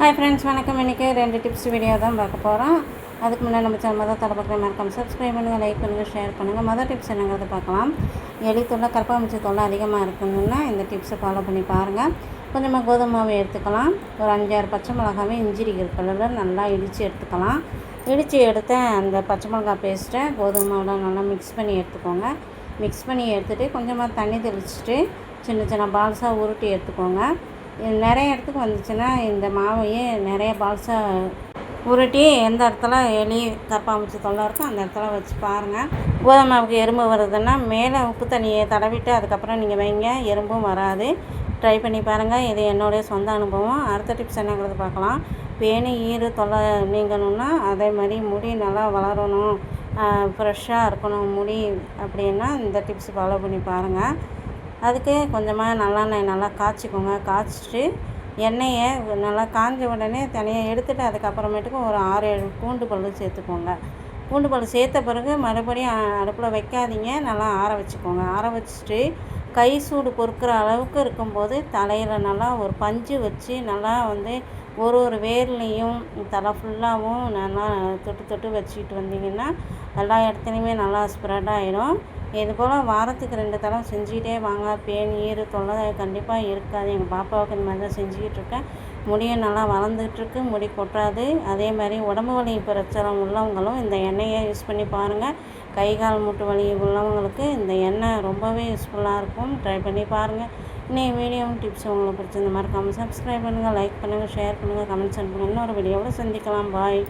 Hi friends வணக்கம். இன்றைக்கி ரெண்டு டிப்ஸ் வீடியோ தான் பார்க்க போகிறோம் அதுக்கு முன்னாடி நம்ம சேனல் மொதல் தலை மறக்காம சப்ஸ்கிரைப் பண்ணுங்கள் லைக் பண்ணுங்கள் ஷேர் பண்ணுங்கள் மொதல் டிப்ஸ் என்னங்கிறத பார்க்கலாம். எலி தொல்லை கரப்பாம்பூச்சி தொல்லை அதிகமாக இருக்குதுன்னா இந்த டிப்ஸை ஃபாலோ பண்ணி பாருங்கள் கொஞ்சமாக கோதுமை மாவு எடுத்துக்கலாம். ஒரு அஞ்சாறு பச்சை மிளகாவே இஞ்சிரி இருக்கிறதுல நல்லா இடித்து எடுத்துக்கலாம். இடித்து எடுத்த அந்த பச்சை மிளகா பேஸ்ட்டை கோதுமை மாவில் நல்லா மிக்ஸ் பண்ணி எடுத்துக்கோங்க. மிக்ஸ் பண்ணி எடுத்துகிட்டு கொஞ்சமாக தண்ணி தெளிச்சுட்டு சின்ன சின்ன பால்ஸாக உருட்டி எடுத்துக்கோங்க. நிறைய இடத்துக்கு வந்துச்சுன்னா இந்த மாவையே நிறைய பால்ஸாக உருட்டி எந்த இடத்துல எலி கரப்பாம்பூச்சி தொல்லை இருக்கோ அந்த இடத்துல வச்சு பாருங்கள் கோதுமை மாவுக்கு எறும்பு வருதுன்னா மேலே உப்பு தண்ணியை தடவிட்டு அதுக்கப்புறம் நீங்கள் வைங்க எறும்பும் வராது. ட்ரை பண்ணி பாருங்கள் இது என்னுடைய சொந்த அனுபவம். அடுத்த டிப்ஸ் என்னங்கிறது பார்க்கலாம். பேணி ஈறு தொல்லை நீங்கணும்னா அதே மாதிரி முடி நல்லா வளரணும். ஃப்ரெஷ்ஷாக இருக்கணும் முடி அப்படின்னா இந்த டிப்ஸ் ஃபாலோ பண்ணி பாருங்கள் அதுக்கு கொஞ்சமாக நல்லெண்ணெய் நல்லா காய்ச்சிக்கோங்க. காய்ச்சிட்டு எண்ணெயை நல்லா காஞ்ச உடனே தனியாக எடுத்துகிட்டு அதுக்கப்புறமேட்டுக்கு ஒரு ஆறு ஏழு பூண்டு பல் சேர்த்துக்கோங்க. பூண்டு பல் சேர்த்த பிறகு மறுபடியும் அடுப்பில் வைக்காதீங்க. நல்லா ஆற வச்சுக்கோங்க. ஆற வச்சுட்டு கை சூடு பொறுக்கிற அளவுக்கு இருக்கும்போது தலையில் நல்லா ஒரு பஞ்சு வச்சு நல்லா வந்து ஒரு ஒரு வேர்லேயும் தலை ஃபுல்லாகவும் நல்லா தொட்டு தொட்டு வச்சுக்கிட்டு வந்தீங்கன்னா எல்லா இடத்துலையுமே நல்லா ஸ்ப்ரெட் ஆகிடும் இது போல் வாரத்துக்கு ரெண்டு தடவை செஞ்சுக்கிட்டே வாங்க. பேன் ஈறு தொல்லை கண்டிப்பாக இருக்காது. எங்கள் பாப்பாவுக்கு இந்த மாதிரி தான் செஞ்சுக்கிட்டு இருக்கேன். முடியும் நல்லா வளர்ந்துட்டுருக்கு முடி கொட்டாது. அதே மாதிரி உடம்பு வலி பிரச்சனை உள்ளவங்களும் இந்த எண்ணெயை யூஸ் பண்ணி பாருங்கள் கை கால் மூட்டு வலி உள்ளவங்களுக்கு இந்த எண்ணெய் ரொம்பவே யூஸ்ஃபுல்லாக இருக்கும். ட்ரை பண்ணி பாருங்கள் இன்னும் வீடியோவும் டிப்ஸ் உங்களுக்கு பிடிச்சிருந்த மாதிரி கமெண்ட் சப்ஸ்கிரைப் பண்ணுங்கள் லைக் பண்ணுங்கள் ஷேர் பண்ணுங்கள் கமெண்ட்ஸ் பண்ணுங்கள் இன்னொரு வீடியோவில் சந்திக்கலாம். பாய்